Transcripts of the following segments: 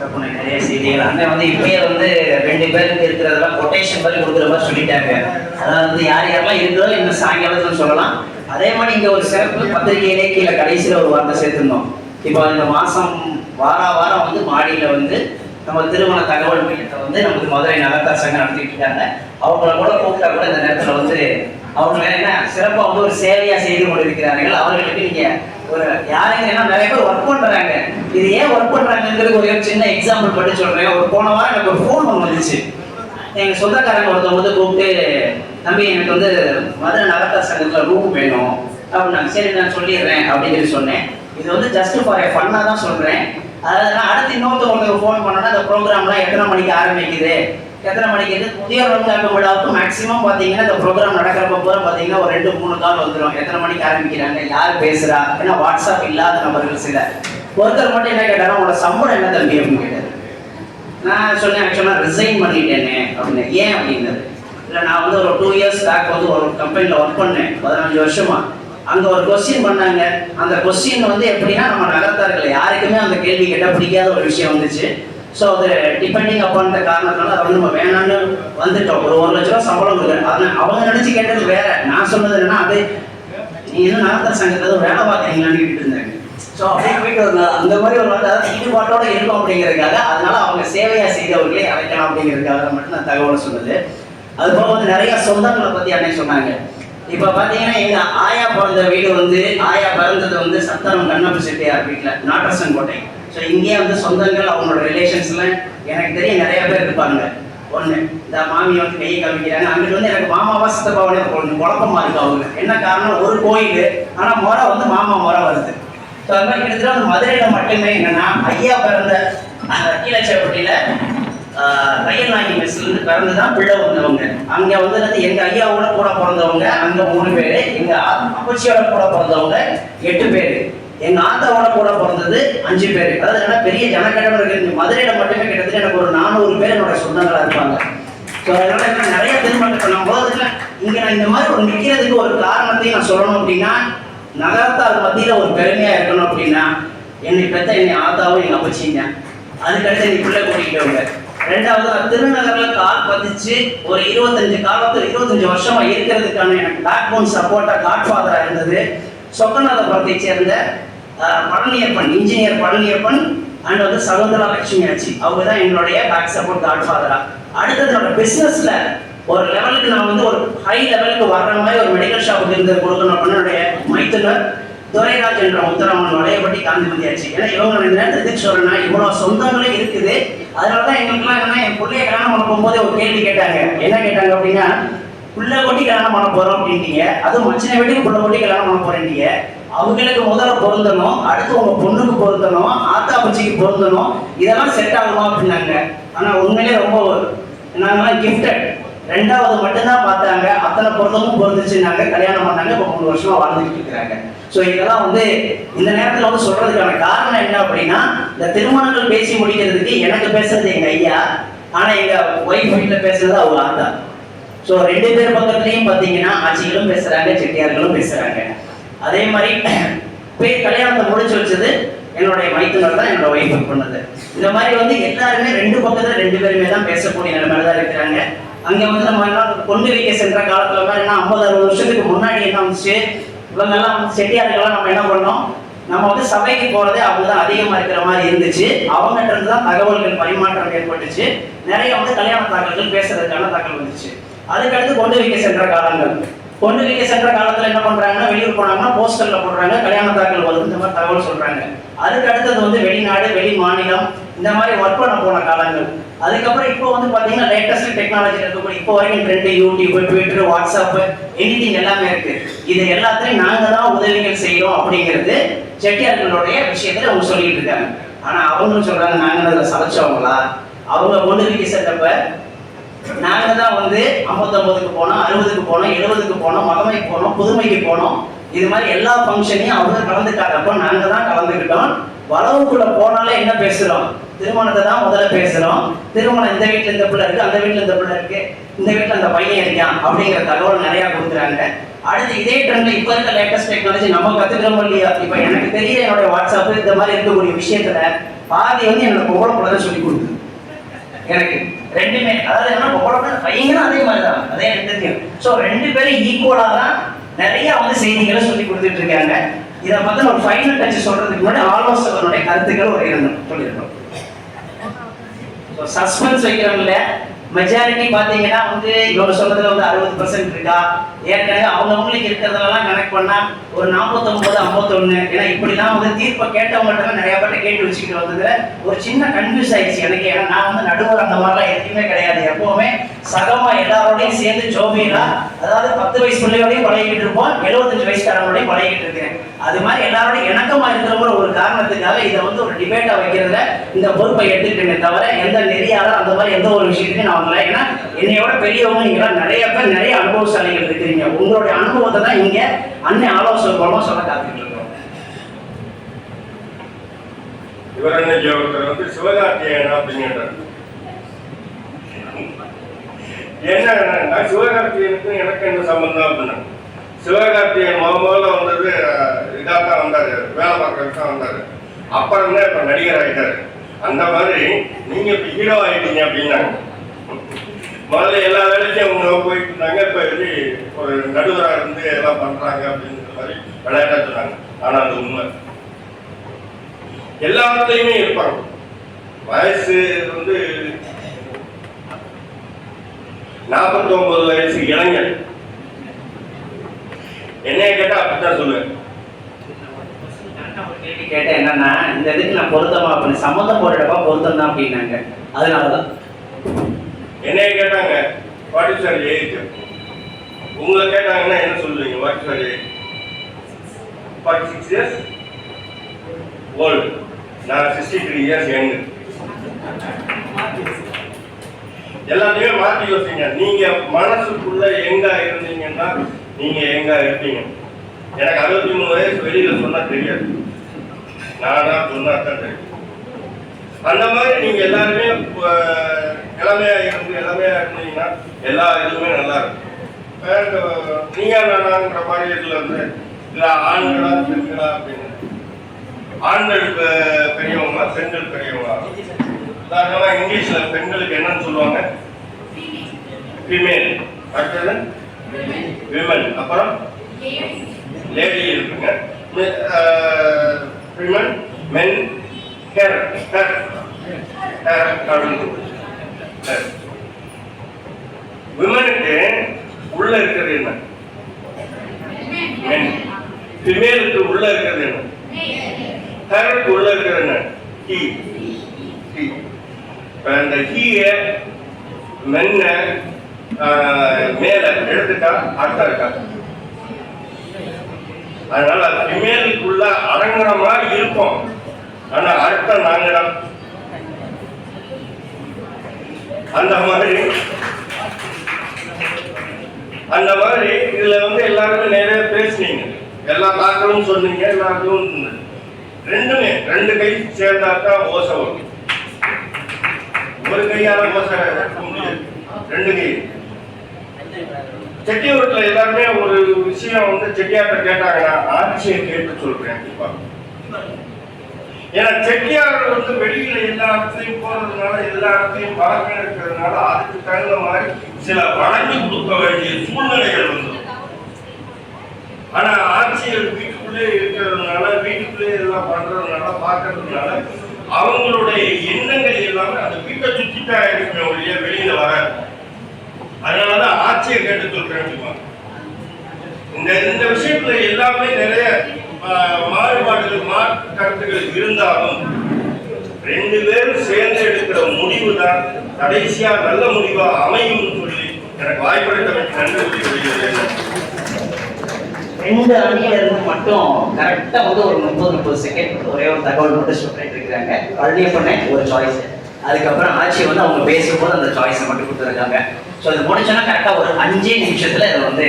சிறப்பு நிறைய செய்திகள். அண்ணன் வந்து இப்பயே வந்து ரெண்டு பேருக்கு இருக்கிறதெல்லாம் கொட்டேஷன் மாதிரி கொடுக்குற மாதிரி சொல்லிட்டாங்க. அதாவது வந்து யார் யாரெல்லாம் இருக்குதோ இந்த சாயங்காலத்தில் சொல்லலாம். அதே மாதிரி இங்கே ஒரு சிறப்பு பத்திரிகையிலே கீழே கடைசியில் ஒரு வார்த்தை சேர்த்துருந்தோம். இப்போ இந்த மாதம் வார வாரம் வந்து மாடியில் வந்து நம்ம திருமண தகவல் மையத்தை வந்து நமக்கு மதுரை நகர்த்தார் சங்கம் நடத்திட்டு இருக்காங்க. அவங்கள கூட கூப்பிட்டா கூட இந்த நேரத்தில் வந்து அவங்க என்ன சிறப்பாக வந்து ஒரு சேவையா செய்து கொண்டிருக்கிறார்கள். அவர்களுக்கு நீங்க ஒரு யாருங்க என்ன நிறைய பேர் ஒர்க் பண்றாங்க. இது ஏன் ஒர்க் பண்றாங்கிறது ஒரு சின்ன எக்ஸாம்பிள் பண்ணி சொல்றேன். ஒரு போன வாரம் எனக்கு ஒரு ஃபோன் ஒன்று வந்துச்சு. எங்க சொந்தக்காரங்க ஒருத்தவங்க வந்து கூப்பிட்டு தம்பி எனக்கு வந்து மதுரை நடத்த சங்கத்துல ரூம் வேணும். அப்படின்னாங்க சரி நான் சொல்லிடுறேன் அப்படின்னு சொல்லி சொன்னேன். இது வந்து ஜஸ்ட் ஃபார் ஃபன்னாக தான் சொல்றேன். அதாவது நான் அடுத்து இன்னொருத்தவங்களுக்கு ஃபோன் பண்ணோன்னா அந்த ப்ரோக்ராம்லாம் எத்தனை மணிக்கு ஆரம்பிக்குது? எத்தனை மணிக்கு இருந்து முதியோர் வந்தாக்க விழாவுக்கு மேக்ஸிமம் பார்த்தீங்கன்னா இந்த ப்ரோக்ராம் நடக்கிறப்ப பூரா பார்த்தீங்கன்னா ஒரு ரெண்டு மூணு கால் வந்துடும் எத்தனை மணிக்கு ஆரம்பிக்கிறாங்க யார் பேசுறா ஏன்னா வாட்ஸ்அப் இல்லாத நபர்கள் சில. ஒருத்தர் மட்டும் என்ன கேட்டாலும் உங்களோட சம்பளம் என்ன தம்பி அப்படின்னு கேட்டார். நான் சொன்னேன் ஆக்சுவலாக ரிசைன் பண்ணிட்டேனே. அப்படின்னு. ஏன் அப்படின்னது இல்லை நான் வந்து ஒரு டூ இயர்ஸ் பேக் வந்து ஒரு கம்பெனியில் ஒர்க் பண்ணேன் பதினஞ்சு வருஷமா. அங்கே ஒரு கொஸ்டின் பண்ணாங்க. அந்த கொஸ்டின் வந்து எப்படின்னா நம்ம நகர்த்தார்கள் யாருக்குமே அந்த கேள்வி கேட்டால் பிடிக்காத ஒரு விஷயம் வந்துச்சு. ஸோ அது டிபெண்டிங் அப்பான் காரணத்தினால அதை வந்து நம்ம வேணாம்னு வந்துட்டோம். ஒரு ஒரு லட்ச ரூபா சம்பளம் கொடுக்குறேன். அதை அவங்க நினச்சி கேட்டது வேற. நான் சொன்னது என்னன்னா அது நீ இன்னும் நகர்த்தார் சங்கத்தில் வேலை பார்க்குறீங்களான்னு கேட்டு இருந்தாங்க. ஸோ அப்படியே போயிட்டு வந்தாங்க அந்த மாதிரி ஒரு நாள் அதாவது ஈடுபாட்டோட இருக்கும் அப்படிங்கிறதுக்காக அதனால அவங்க சேவையாக செய்தவர்களே அழைக்கலாம் அப்படிங்கிறதுக்காக மட்டும் நான் தகவல் சொன்னது. அதுபோக வந்து நிறைய சொந்தங்களை பத்தி அன்னை சொன்னாங்க. இப்ப பாத்தீங்கன்னா எங்க ஆயா பிறந்த வீடு வந்து ஆயா பிறந்தது வந்து சத்தரம் கண்ணப்ப செட்டியார் வீட்டுல நாட்டரசன் கோட்டை. ஸோ இங்கேயே வந்து சொந்தங்கள் அவங்களோட ரிலேஷன்ஸ்ல எனக்கு தெரியும் நிறைய பேர் இருப்பாங்க. ஒன்று இந்த மாமி வந்து கையை காமிக்கிறாங்க அங்கிட்டு வந்து எனக்கு மாமாவா சித்தப்பாவோட கொஞ்சம் குழப்பமா இருக்கு அவங்க என்ன காரணம்? ஒரு கோயில். ஆனால் முறை வந்து மாமா முறை வருது. ஸோ அது மாதிரி கிட்டத்தட்ட வந்து மதுரையில் மட்டுமே என்னன்னா ஐயா பிறந்த அந்த ரயில் தையல் நாயகி மெஸ்லேருந்து பிறந்து தான் பிள்ளை வந்தவங்க. அங்கே வந்து எங்கள் ஐயாவோட கூட பிறந்தவங்க. அங்கே மூணு பேர். எங்கள் அப்பச்சியோட கூட பிறந்தவங்க. எட்டு பேர். எங்க ஆத்தாவோட கூட பிறந்தது அஞ்சு பேர். அதாவது என்ன பெரிய ஜனக்கடம் இருக்கு. இந்த மதுரையில மட்டுமே கிட்டத்தட்ட எனக்கு ஒரு நானூறு பேர் என்னோட சொந்தங்களா இருப்பாங்க. ஸோ அதனால நிறைய திருமணம் பண்ணும் போதுல இங்க நான் இந்த மாதிரி ஒரு நிக்கிறதுக்கு ஒரு காரணத்தையும் நான் சொல்லணும் அப்படின்னா நகரத்தார் மத்தியில ஒரு பெருமையா இருக்கணும் அப்படின்னா என்னை பெத்த என்னை ஆத்தாவும் எங்க அப்பச்சிங்க அதுக்கடுத்து நீ பிள்ளை கூட்டிக்கிட்டவங்க. ரெண்டாவது திருநகர்ல கால் பதிச்சு ஒரு இருபத்தஞ்சு காலத்துல இருபத்தஞ்சு வருஷமா இருக்கிறதுக்கான எனக்கு பேக் போன் சப்போர்ட்டா காட் ஃபாதரா இருந்தது. சொக்கநாதபுரத்தை சேர்ந்த பழனியப்பன் இன்ஜினியர் பழனியப்பன் அண்ட் வந்து சகுந்தரா லட்சுமி ஆச்சு. அவங்க தான் எங்களுடைய பேக் சப்போர்ட் காட் ஃபாதரா அடுத்தது என்னோட பிஸ்னஸ்ல ஒரு லெவலுக்கு நான் வந்து ஒரு ஹை லெவலுக்கு வர்ற மாதிரி ஒரு மெடிக்கல் ஷாப்புக்கு இருந்து கொடுக்கணும் அப்படின்னு என்னுடைய மைத்துனர் துரைராஜ் என்ற முத்தராமன் வளையப்பட்டி காந்திமதி ஆச்சு. ஏன்னா இவங்க இந்த நேரத்தில் எதுக்கு சொல்றேன்னா சொந்தங்களே இருக்குது. அதனால தான் எங்களுக்குலாம் என்னன்னா என் பிள்ளைய கல்யாணம் பண்ண போகும்போது ஒரு கேள்வி கேட்டாங்க. என்ன கேட்டாங்க அப்படின்னா புள்ள கொட்டி கல்யாணம் பண்ண போறோம் அப்படின்னீங்க. அதுவும் மச்சினை வீட்டுக்கு புள்ள கொட்டி கல்யாணம் பண்ண போறீங்க அவங்களுக்கு முதல்ல பொருந்தணும் அடுத்து உங்க பொண்ணுக்கு பொருந்தணும் ஆத்தா பச்சிக்கு பொருந்தணும் இதெல்லாம் செட் ஆகுமா அப்படின்னாங்க. ஆனா உண்மையிலே ரொம்ப நாங்களாம் கிஃப்டட் ரெண்டாவது மட்டும்தான் பார்த்தாங்க. அத்தனை பொருத்தமும் பொருந்துச்சுனாங்க கல்யாணம் பண்ணாங்க. இப்போ மூணு வருஷமா வாழ்ந்துட்டு இருக்கிறாங்க. ஸோ இதெல்லாம் வந்து இந்த நேரத்தில் வந்து சொல்றதுக்கான காரணம் என்ன அப்படின்னா இந்த திருமணங்கள் பேசி முடிக்கிறதுக்கு எனக்கு பேசுறது எங்க ஐயா ஆனா எங்க ஒய்ஃப் வீட்டில் பேசுறது அவங்க ஆத்தா. ஸோ ரெண்டு பேர் பக்கத்துலையும் பார்த்தீங்கன்னா ஆட்சிகளும் பேசுறாங்க செட்டியார்களும் பேசுறாங்க. அதே மாதிரி பேர் கல்யாணத்தை முடிச்சு வச்சது என்னுடைய மைத்துனர் தான் என்னோட ஒய்ஃப் பண்ணது இந்த மாதிரி வந்து எல்லாருமே ரெண்டு பக்கத்துல ரெண்டு பேருமே தான் பேசக்கூடிய நிலைமையில தான் இருக்கிறாங்க. அங்க வந்து நம்ம எல்லாம் கொண்டு வைக்க சென்ற காலத்துல எல்லாம் என்ன ஐம்பது அறுபது வருஷத்துக்கு முன்னாடி என்ன வந்துச்சு? இவங்க எல்லாம் செட்டியார்கள்லாம் நம்ம என்ன பண்ணோம்? நம்ம வந்து சபைக்கு போறதே அவங்க தான் அதிகமா இருக்கிற மாதிரி இருந்துச்சு. அவங்ககிட்ட இருந்து தான் தகவல்கள் பரிமாற்றம் ஏற்பட்டுச்சு. நிறைய வந்து கல்யாண தாக்கல்கள் பேசுறதுக்கான தகவல் வந்துச்சு. அதுக்கடுத்து கொண்டு வைக்க சென்ற காலங்கள். கொண்டு வைக்க சென்ற காலத்துல என்ன பண்றாங்கன்னா வெளியூர் போனாங்கன்னா போஸ்டர்ல போடுறாங்க கல்யாண தாக்கல் வருது இந்த மாதிரி தகவல் சொல்றாங்க. அதுக்கு அடுத்தது வந்து வெளிநாடு வெளி மாநிலம் இந்த மாதிரி ஒர்க் பண்ண போன காலங்கள். அதுக்கப்புறம் இப்போ வந்து பாத்தீங்கன்னா லேட்டஸ்ட் டெக்னாலஜி இருக்கக்கூடிய இப்போ வரைக்கும் trend YouTube Twitter WhatsApp anything எல்லாமே இருக்கு. இது எல்லாத்திலையும் நாங்க தான் உதவிகள் செய்யறோம் அப்படிங்கிறது செட்டியார்களுடைய விஷயத்துல அவங்க சொல்லிட்டு இருக்காங்க. ஆனா அவங்களும் சொல்றாங்க நாங்க அதுல சலைச்சவங்களா அவங்க ஒன்று வைக்க சென்றப்ப நாங்கள் தான் வந்து ஐம்பத்தொம்பதுக்கு போனோம் அறுபதுக்கு போனோம் எழுபதுக்கு போனோம் மகமைக்கு போனோம் புதுமைக்கு போனோம். இது மாதிரி எல்லா ஃபங்க்ஷனையும் அவங்க கலந்துக்காதப்போ நாங்கள் தான் கலந்துக்கிட்டோம். வளவுக்குள்ளே போனாலே என்ன பேசுகிறோம் திருமணத்தை தான் முதல்ல பேசுகிறோம் திருமணம் இந்த வீட்டில் இந்த பிள்ளை இருக்குது அந்த வீட்டில் இந்த பிள்ளை இருக்குது இந்த வீட்டில் அந்த பையன் இருக்கான் அப்படிங்கிற தகவல் நிறையா கொடுக்குறாங்க. அடுத்து இதே ட்ரெண்டில் இப்போ இருக்க லேட்டஸ்ட் டெக்னாலஜி நம்ம கத்துக்கிறோம் இல்லையா? இப்போ எனக்கு தெரியல என்னோட வாட்ஸ்அப் இந்த மாதிரி இருக்கக்கூடிய விஷயத்தில் பாதி வந்து என்னோட பொம்பளை பிள்ளை சொல்லி கொடுக்குது. எனக்கு. ரெண்டுமே. அதாவது என்ன பொம்பளை பிள்ளை பையனும் அதே மாதிரி தான் அதே எனக்கு தெரியும். ஸோ ரெண்டு பேரும் ஈக்குவலாக தான் நிறைய வந்து செய்திகளை சொல்லி கொடுத்துட்டு இருக்காங்க. இதை பத்தி ஒரு ஃபைனல் டச் சொல்றதுக்கு முன்னாடி ஆலோசகனுடைய கருத்துக்கள் ஒரு இரண்டு சொல்லியிருக்கோம் ஸோ சஸ்பென்ஸ் இல்லையா? மெஜாரிட்டி பார்த்தீங்கன்னா வந்து இவங்க சொல்றதுல வந்து அறுபது பர்சன்ட் இருக்கா? ஏற்கனவே அவங்கவுங்களுக்கு இருக்கிறதெல்லாம் கனெக்ட் பண்ணா ஒரு நாற்பத்தொன்பது ஐம்பத்தொன்னு. ஏன்னா இப்படிலாம் வந்து தீர்ப்பை கேட்டவங்கள்ட்ட நிறைய பேர் கேட்டு வச்சுக்கிட்டு வந்ததுல ஒரு சின்ன கன்ஃபியூஸ் ஆயிடுச்சு எனக்கு. ஏன்னா நான் வந்து நடுவர் அந்த மாதிரிலாம் எதுவுமே கிடையாது. எப்பவுமே சகமா எல்லாரோடையும் சேர்ந்து ஜோபியலா அதாவது பத்து வயசு பிள்ளையோடையும் பழகிட்டு இருப்போம். எழுபத்தஞ்சு வயசுக்காரங்களோடையும் பழகிட்டு இருக்கேன் அது மாதிரி எல்லாரோடையும் இணக்கமா இருக்கிறவங்க ஒரு காரணத்துக்காக இதை வந்து ஒரு டிபேட்டா வைக்கிறதுல இந்த பொறுப்பை எடுத்துக்கிட்டேனே தவிர எந்த நெறியாலும் அந்த மாதிரி எந்த ஒரு விஷயத்தையும் நான் வரல ஏன்னா என்னையோட பெரியவங்க நீங்களாம் நிறைய பேர் நிறைய அனுபவசாலிகள் இருக்கிறீங்க. உங்களுடைய அனுபவத்தை தான் நீங்க அன்னை ஆலோசனை மூலமா சொல்ல காத்துக்கிட்டு இருக்கோம். இவரண்ண ஜோகர் வந்து சிவகார்த்தியன் அப்படிங்கிறார் என்ன சிவகார்த்தியனுக்கும் எனக்கு என்ன சம்பந்தம் அப்படின்னா சிவகார்த்தியன் முத முதல்ல வந்தது இதாக தான் வந்தார் வேலை பார்க்கறதுக்கு தான் வந்தார். அப்புறம் தான் இப்ப நடிகர் ஆகிட்டார் அந்த மாதிரி நீங்க இப்போ ஹீரோ ஆகிட்டீங்க அப்படின்னாங்க முதல்ல எல்லா வேலைக்கும் அவங்க போயிட்டு இருந்தாங்க. இப்ப இது ஒரு நடுவராக இருந்து எல்லாம் பண்றாங்க அப்படின்ற மாதிரி விளையாட்டா சொன்னாங்க. ஆனா அது உண்மை. எல்லாத்துலயுமே இருப்பாங்க. வயசு வந்து நாற்பத்தி ஒன்பது வயசு இளைஞர். என்னைய கேட்டா அப்படித்தான் சொல்லுவேன். கேள்வி கேட்டேன் என்னன்னா இந்த இதுக்கு நான் பொருத்தமா அப்படின்னு சம்மந்தம் போடுறப்ப பொருத்தம் தான் அப்படின்னாங்க. அதனாலதான். என்னைய கேட்டாங்க வாட் இஸ் சார் ஏஜ் உங்களை கேட்டாங்கன்னா என்ன சொல்லுவீங்க? What is sir age forty six years old நான் சிக்ஸ்டி த்ரீ இயர்ஸ் யங் எல்லாத்தையுமே மாற்றி யோசிங்க. நீங்க மனசுக்குள்ள எங்க இருந்தீங்கன்னா நீங்க எங்க இருப்பீங்க. எனக்கு அறுபத்தி மூணு வயசு வெளியில சொன்னா தெரியாது. நானா சொன்னா தான் தெரியும். அந்த மாதிரி நீங்க எல்லாருமே இளமையா இருந்து இளமையா இருந்தீங்கன்னா எல்லா இதுவுமே நல்லா இருக்கும் நீங்க நானாங்கிற மாதிரி இதுல இருந்து இல்ல ஆண்களா பெண்களா அப்படின்னு ஆண்கள் பெரியவங்க பெண்கள் பெரியவங்க உதாரணமா இங்கிலீஷ்ல பெண்களுக்கு என்னன்னு சொல்லுவாங்க ஃபீமேல் அடுத்தது விமன் அப்புறம் லேடி இருக்குங்க women men hair hair hair அப்படின்னு விமனுக்கு உள்ள இருக்கிறது என்ன ஃபிமேலுக்கு உள்ள இருக்கிறது என்ன ஹேருக்கு உள்ள இருக்கிறது என்ன ஹீ அந்த ஹீய மென்ன மேல எடுத்துட்டா அர்த்தம் இருக்கா? அதனால ஃபிமேலுக்குள்ள அடங்குற மாதிரி இருக்கும். ஆனா அர்த்தம் நாங்க தான் அந்த மாதிரி அந்த மாதிரி இதுல வந்து எல்லாருமே நிறைய பேசுனீங்க. எல்லா தாக்கலும் சொன்னீங்க எல்லாருக்கும் ரெண்டுமே ரெண்டு கை சேர்ந்தாக்கா ஓசை வரும் ஒரு கையால ஓசை ரெண்டு கை. செட்டியூர்ல எல்லாருமே ஒரு விஷயம் வந்து செட்டியார்ட்ட கேட்டாங்கன்னா ஆட்சியை கேட்டு சொல்றேன் கண்டிப்பா. ஏன்னா செட்டியார்கள் வந்து வெளியில எல்லா இடத்துலயும் போறதுனால எல்லா இடத்தையும் பழக்கம் இருக்கிறதுனால அதுக்கு தகுந்த மாதிரி சில வழங்கி கொடுக்க வேண்டிய சூழ்நிலைகள் வந்து ஆனா ஆட்சியர் வீட்டுக்குள்ளே இருக்கிறதுனால வீட்டுக்குள்ளே எல்லாம் பண்றதுனால பார்க்கறதுனால அவங்களுடைய எண்ணங்கள் எல்லாமே அந்த வீட்டை சுத்திட்டா இருக்குமே ஒழிய வெளியில வர அதனாலதான் ஆட்சியை கேட்டு சொல்றேன் இந்த இந்த விஷயத்துல எல்லாமே நிறைய மாறுபாடுகள் மாற்று கருத்துக்கள் இருந்தாலும் ரெண்டு பேரும் சேர்ந்து எடுக்கிற முடிவு தான் கடைசியா நல்ல முடிவா அமையும் சொல்லி எனக்கு வாய்ப்பளித்தமைக்கு நன்றி ரெண்டு அணியிலிருந்து மட்டும் கரெக்டா வந்து ஒரு முப்பது முப்பது செகண்ட் ஒரே ஒரு தகவல் மட்டும் சொல்லிட்டு இருக்கிறாங்க. பழனியப்பண்ணே ஒரு சாய்ஸ் அதுக்கப்புறம் ஆட்சி வந்து அவங்க பேசும்போது அந்த சாய்ஸை மட்டும் கொடுத்துருக்காங்க. ஸோ இது முடிச்சோன்னா கரெக்டாக ஒரு அஞ்சே நிமிஷத்துல இதை வந்து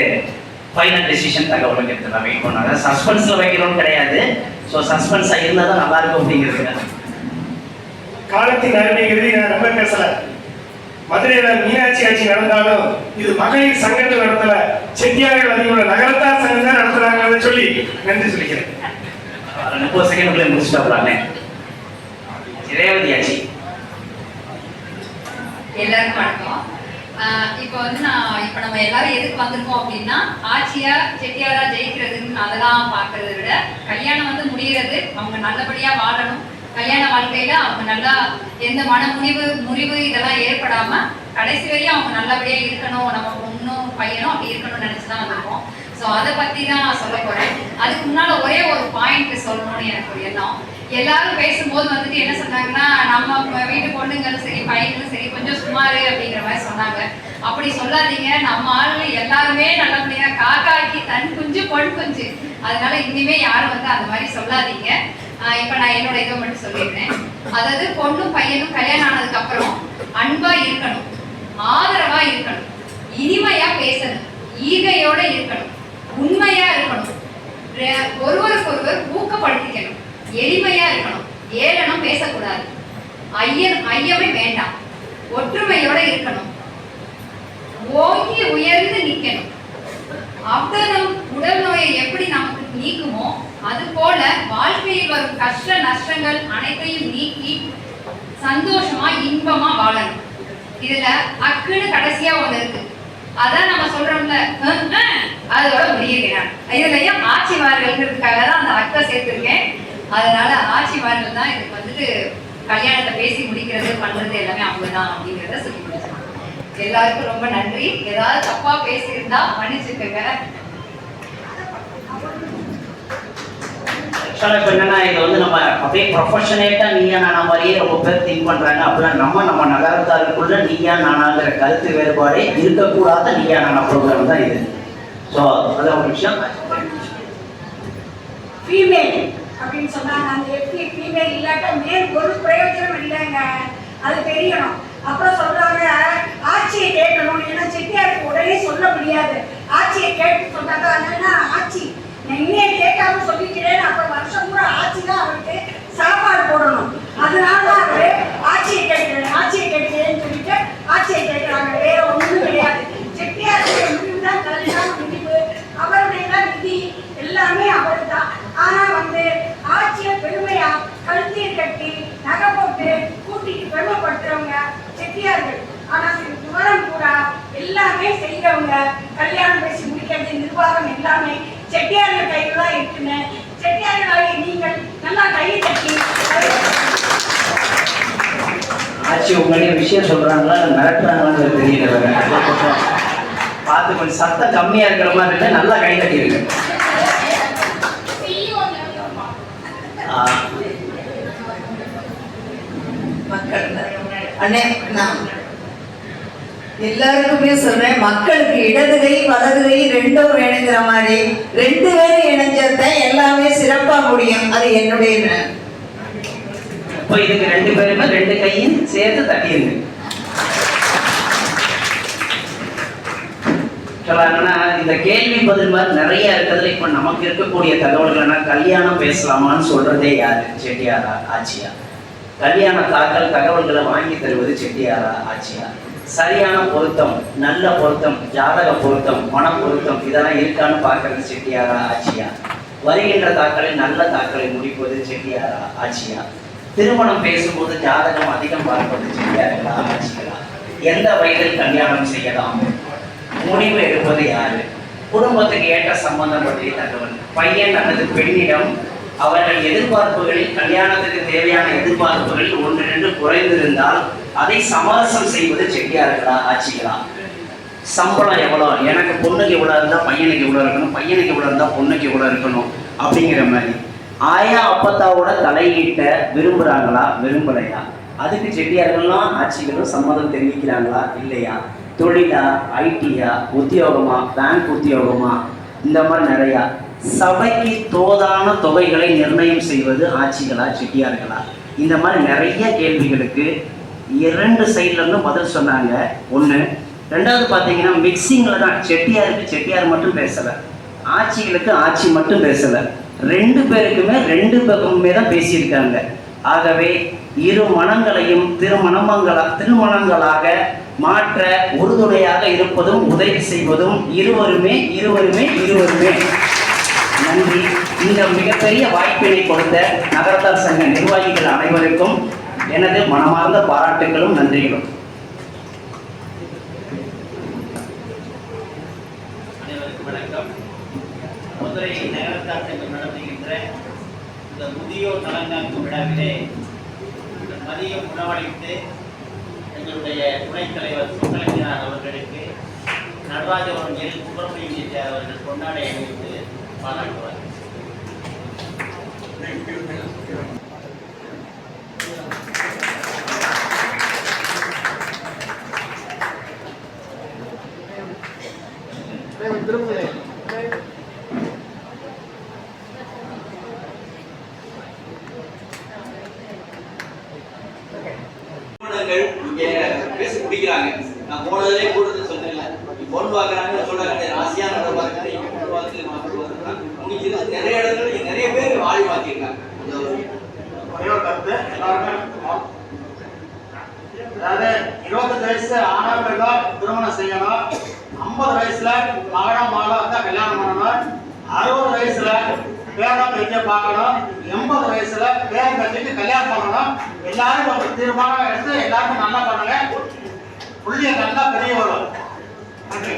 ஃபைனல் டெசிஷன் தகவல் எடுத்துலாம் வெயிட் பண்ணாங்க சஸ்பென்ஸ்ல வைக்கணும்னு கிடையாது. ஸோ சஸ்பென்ஸாக இருந்தால் தான் நல்லா இருக்கும் அப்படிங்கிறது காலத்தின் அருமை கருதி நான் ரொம்ப பேசல. மதுரையில மீனாட்சி ஆட்சி நடந்தாலும் இது மகளிர் சங்கத்தில் நடத்தல. செட்டியார்கள் அதிகமுள்ள நகரத்தார் சங்கம் தான் நடத்துறாங்கன்னு சொல்லி நன்றி சொல்லிக்கிறேன். முப்பது செகண்ட் முடிச்சுட்டு வரலாமே ரேவதி ஆச்சி எல்லாருக்கும் வணக்கம். இப்போ வந்து நான் இப்போ நம்ம எல்லாரும் எதுக்கு வந்திருக்கோம் அப்படின்னா ஆட்சியா செட்டியாரா ஜெயிக்கிறதுன்னு அதெல்லாம் பார்க்கறத விட கல்யாணம் வந்து முடிகிறது அவங்க நல்லபடியா வாழணும். கல்யாண வாழ்க்கையில அவங்க நல்லா எந்த மன முறிவு முறிவு இதெல்லாம் ஏற்படாம கடைசி வரையும் அவங்க நல்லபடியா இருக்கணும் நம்ம பொண்ணும் பையனும் அப்படி இருக்கணும்னு நினைச்சுதான் வந்திருக்கோம். ஸோ அதை பத்தி தான் நான் சொல்ல போறேன். அதுக்கு முன்னால ஒரே ஒரு பாயிண்ட் சொல்லணும்னு எனக்கு ஒரு எண்ணம். எல்லாரும் பேசும்போது வந்துட்டு என்ன சொன்னாங்கன்னா நம்ம வீட்டு பொண்ணுங்களும் சரி பையங்களும் சரி கொஞ்சம் சுமாரு அப்படிங்கிற மாதிரி சொன்னாங்க. அப்படி சொல்லாதீங்க. நம்ம ஆளுங்க எல்லாருமே நல்லபடியா காக்காக்கி தன் குஞ்சு பொன் குஞ்சு. அதனால இனிமே யாரும் வந்து அந்த மாதிரி சொல்லாதீங்க. இப்ப நான் என்னோட இதை மட்டும் சொல்லிடுறேன். அதாவது பொண்ணும் பையனும் கல்யாணம் ஆனதுக்கு அப்புறம் அன்பா இருக்கணும். ஆதரவா இருக்கணும். இனிமையா பேசணும். ஈகையோட இருக்கணும். உண்மையா இருக்கணும். ஒருவருக்கு ஒருவர் ஊக்கப்படுத்திக்கணும். எளிமையா இருக்கணும். ஏளனம் பேசக்கூடாது. ஐயன் ஐயமே வேண்டாம். ஒற்றுமையோட இருக்கணும். ஓங்கி உயர்ந்து நிக்கணும். அவ்தனம் உடல் நோயை எப்படி நமக்கு நீக்குமோ அது போல வாழ்க்கையில் வரும் கஷ்ட நஷ்டங்கள் அனைத்தையும் நீக்கி சந்தோஷமா இன்பமா வாழணும். இதுல அக்குன்னு கடைசியா ஒண்ணு இருக்கு. அதான் நம்ம சொல்றோம்ல அதோட முடியுகிறேன் இதுலயும் ஆட்சிமார்கள்ங்கிறதுக்காக தான் அந்த அக்கை சேர்த்திருக்கேன். அதனால ஆட்சிமார்கள் தான் இதுக்கு வந்துட்டு கல்யாணத்தை பேசி முடிக்கிறது பண்றது எல்லாமே அவங்க தான் அப்படிங்கிறத சொல்லி முடிச்சாங்க எல்லாருக்கும் ரொம்ப நன்றி. ஏதாவது தப்பா பேசியிருந்தா மன்னிச்சுக்கோங்க. ஆக்சுவலாக இப்போ என்னன்னா இது வந்து நம்ம அப்படியே ப்ரொஃபஷனேட்டாக நீயா நானா மாதிரியே ரொம்ப பேர் திங்க் பண்ணுறாங்க அப்படிலாம் நம்ம நம்ம நகரத்தாருக்குள்ள நீயா நானாங்கிற கருத்து வேறுபாடே இருக்கக்கூடாத நீயா நானா ப்ரோக்ராம் தான் இது. ஸோ அதான் ஒரு விஷயம். ஃபீமேல் அப்படின்னு சொன்னாங்க. அந்த எப்படி ஃபீமேல் இல்லாட்ட மேல் ஒரு பிரயோஜனம் இல்லைங்க. அது தெரியணும். அப்புறம் சொல்றாங்க ஆட்சியை கேட்கணும் ஏன்னா செட்டியாருக்கு உடனே சொல்ல முடியாது. ஆட்சியை கேட்டு சொன்னாங்க என்னன்னா ஆட்சி? நான் கேட்காம சொல்லிக்கிறேன் அப்புறம் வருஷம் பூரா ஆட்சி தான் அவருக்கு சாப்பாடு போடணும். அதனால அவரு ஆட்சியை கேட்கிறேன் ஆட்சியை கேட்கிறேன்னு சொல்லிட்டு ஆட்சியை கேட்கிறாங்க வேற ஒண்ணும் கிடையாது செட்டியாருடைய முடிவு தான் கல்யாண முடிவு அவருடைய தான் விதி எல்லாமே அவர் தான் ஆனா வந்து ஆட்சியை பெருமையா கழுத்தீர் கட்டி நகை போட்டு கூட்டிட்டு பெருமைப்படுத்துறவங்க செட்டியார்கள் ஆனா சில விவரம் பூரா செய்யறவங்க கல்யாணம் பேசி முடிக்கிறது நிர்வாகம் எல்லாமே செட்டியார்கள் கையில் தான் இருக்குன்னு. செட்டியார்களாகிய நீங்கள் நல்லா கையை தட்டி. ஆட்சி உங்களுடைய விஷயம் சொல்கிறாங்களா மிரட்டுறாங்களான்னு தெரியல. பார்த்து கொஞ்சம் சத்தம் கம்மியாக இருக்கிற மாதிரி இருந்தால் நல்லா கை தட்டியிருக்கு ஆ. மக்கள் அண்ணே நான் எல்லாருக்குமே சொல்றேன் மக்களுக்கு இடது கை வலது கை ரெண்டும் வேணுங்கிற மாதிரி ரெண்டு பேரும் இணைஞ்சதான் எல்லாமே சிறப்பா முடியும். அது என்னுடைய இப்போ இதுக்கு ரெண்டு பேருமே ரெண்டு கையும் சேர்த்து தட்டிடுங்க இந்த கேள்வி பதில் மாதிரி நிறைய இருக்கிறதுல இப்போ நமக்கு இருக்கக்கூடிய தகவல்கள்னா கல்யாணம் பேசலாமான்னு சொல்றதே யாரு? செட்டியாரா ஆச்சியா? கல்யாண தாக்கல் தகவல்களை வாங்கி தருவது செட்டியாரா ஆச்சியா? சரியான பொருத்தம் நல்ல பொருத்தம் ஜாதக பொருத்தம் மன பொருத்தம் இதெல்லாம் இருக்கான்னு பார்க்கறது செட்டியாரா ஆச்சியா? வருகின்ற தாக்களை நல்ல தாக்கலை முடிப்பது செட்டியாரா ஆச்சியா? திருமணம் பேசும்போது ஜாதகம் அதிகம் பார்ப்பது செட்டியார்களா ஆச்சிகளா? எந்த வயதில் கல்யாணம் செய்யலாம்? முடிவு எடுப்பது யாரு? குடும்பத்துக்கு ஏற்ற சம்பந்தம் பற்றிய தகவல். பையன் அல்லது பெண்ணிடம் அவர்கள் எதிர்பார்ப்புகளில் கல்யாணத்துக்கு தேவையான எதிர்பார்ப்புகளில் ஒன்று ரெண்டு குறைந்திருந்தால் அதை சமரசம் செய்வது செட்டியார்களா ஆட்சிகளா? சம்பளம் எவ்வளோ? எனக்கு பொண்ணுக்கு இவ்வளோ இருந்தால் பையனுக்கு இவ்வளோ இருக்கணும்? பையனுக்கு இவ்வளோ இருந்தால் பொண்ணுக்கு இவ்வளோ இருக்கணும்? அப்படிங்கிற மாதிரி. ஆயா அப்பத்தாவோட தலையீட்ட விரும்புகிறாங்களா விரும்பலையா? அதுக்கு செட்டியார்கள்லாம் ஆட்சிகளும் சம்மதம் தெரிவிக்கிறாங்களா? இல்லையா? தொழிலா ஐடியா உத்தியோகமா பேங்க் உத்தியோகமா? இந்த மாதிரி நிறையா. சபைக்கு தோதான தொகைகளை நிர்ணயம் செய்வது ஆட்சிகளா செட்டியார்களா? இந்த மாதிரி நிறைய கேள்விகளுக்கு இரண்டு சைட்லேருந்து பதில் சொன்னாங்க. ஒன்று ரெண்டாவது பார்த்தீங்கன்னா மிக்சிங்கில் தான் செட்டியாருக்கு செட்டியார் மட்டும் பேசலை. ஆட்சிகளுக்கு ஆட்சி மட்டும் பேசலை. ரெண்டு பேருக்குமே ரெண்டு பக்கமுமே தான் பேசியிருக்காங்க. ஆகவே இரு மனங்களையும் திருமணமங்களா திருமணங்களாக மாற்ற உறுதுணையாக இருப்பதும் உதவி செய்வதும் இருவருமே இருவருமே இருவருமே. நன்றி. இந்த மிகப்பெரிய வாய்ப்பினை கொடுத்த நகரத்தார் சங்க நிர்வாகிகள் அனைவருக்கும் எனது மனமார்ந்த பாராட்டுகளும் நன்றிகளும். அனைவருக்கும் வணக்கம். மதுரை நகரத்தார் சங்கம் நடத்துகின்ற இந்த முதியோர் நலங்காக்கும் விழாவிலே இந்த மதியம் உணவளித்து எங்களுடைய துணைத் தலைவர் சுக்கலஞ்சினார் அவர்களுக்கு நடராஜபுரம் எல் சுப்பிரமணியம் அவர்கள் கொண்டாடை அணிவித்து Thank you. அதாவது இருபத்தஞ்சு வயசு ஆணவர்கள் திருமணம் செய்யணும் ஐம்பது வயசுல மகனா மாலை தான் கல்யாணம் பண்ணணும் அறுபது வயசுல பேரம் வைக்க பார்க்கணும் எண்பது வயசுல பேரம் கட்டிட்டு கல்யாணம் பண்ணணும் எல்லாரும் ஒரு தீர்மானம் எடுத்து எல்லாருக்கும் நல்லா பண்ணுங்க புள்ளிய நல்லா பெரிய வரும். நன்றி